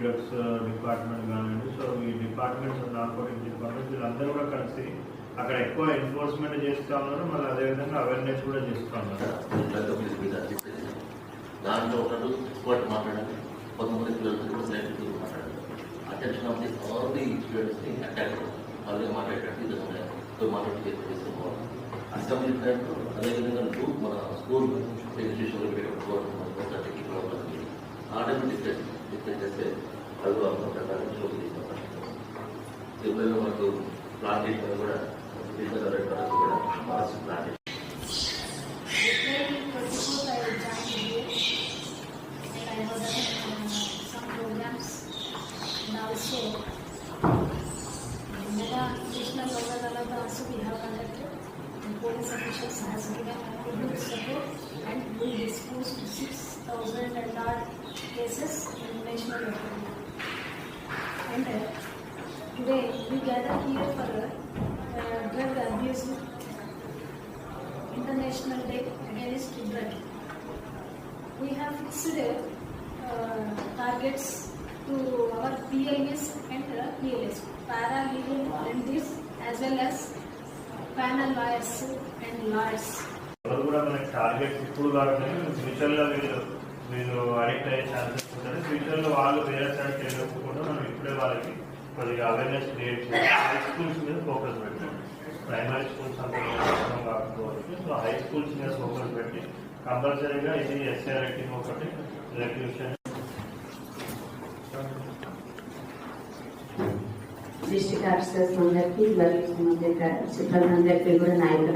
Drugs uh, department కానివ్వండి. So ఈ departments narcotic department వీళ్ళందరూ కూడా కలిసి అక్కడ ఎక్కువ ఎన్ఫోర్స్మెంట్ చేస్తూ ఉన్నారు మళ్ళీ అదేవిధంగా అవేర్నెస్ కూడా చేస్తూ ఉన్నారు దాంట్లో ఒకరు ఎక్స్పర్ట్ మాట్లాడాలి. కొంతమంది పిల్లలతో కూడా సెలెక్ట్ మాట్లాడాలి. Attention of the all the స్టూడెంట్స్ని అటాక్ వాళ్ళే మాట్లాడేటట్టు ఇది మాట్లాడి చేసుకోవాలి అసెంబ్లీ ఫ్రెండ్ అదేవిధంగా మన స్కూల్ ఎడ్యుకేషన్లో పెట్టేటప్పుడు ఆర్డర్ డిస్కస్ డిస్కస్ చేస్తే వాళ్ళు అన్న ప్రకారం చోటు తీసుకుంటారు సిమిలర్గా మనకు ప్లాంటేషన్ కూడా బిజినెస్ డైరెక్టర్ కూడా forest plantation April 24th, I joined here and I was attending uh, some programs and also Mega National Yoga Dalada also we have conducted. The police officials has given a good support and we disposed 6,000 and odd cases in national level. And uh, today we gather here for uh, drug abuse International Day Against Drug. We have fixed uh, targets to our PLS and uh, PLS, paralegal volunteers as well as panel lawyers and lawyers. కూడా మనకి targets ఇప్పుడు కాకుండా ఫ్యూచర్లో వీళ్ళు మీరు addict అయ్యే chances ఫ్యూచర్లో వాళ్ళు వేరే సైడ్ వెళ్ళకుండా మనం ఇప్పుడే వాళ్ళకి కొద్దిగా అవేర్నెస్ క్రియేట్ చేయాలి హై స్కూల్స్ మీద ఫోకస్ పెట్టాం ప్రైమరీ స్కూల్స్ అంతా కాకపోవచ్చు. సో హై స్కూల్స్ మీద ఫోకస్ పెట్టి కంపల్సరీగా ఇది ఎస్ఐ రైటింగ్ ఒకటి రెగ్యులేషన్ డిస్ట్రిక్ట్ ఆఫీసర్స్ అందరికీ మరియు సంబంధిత అందరికీ కూడా నాయకులు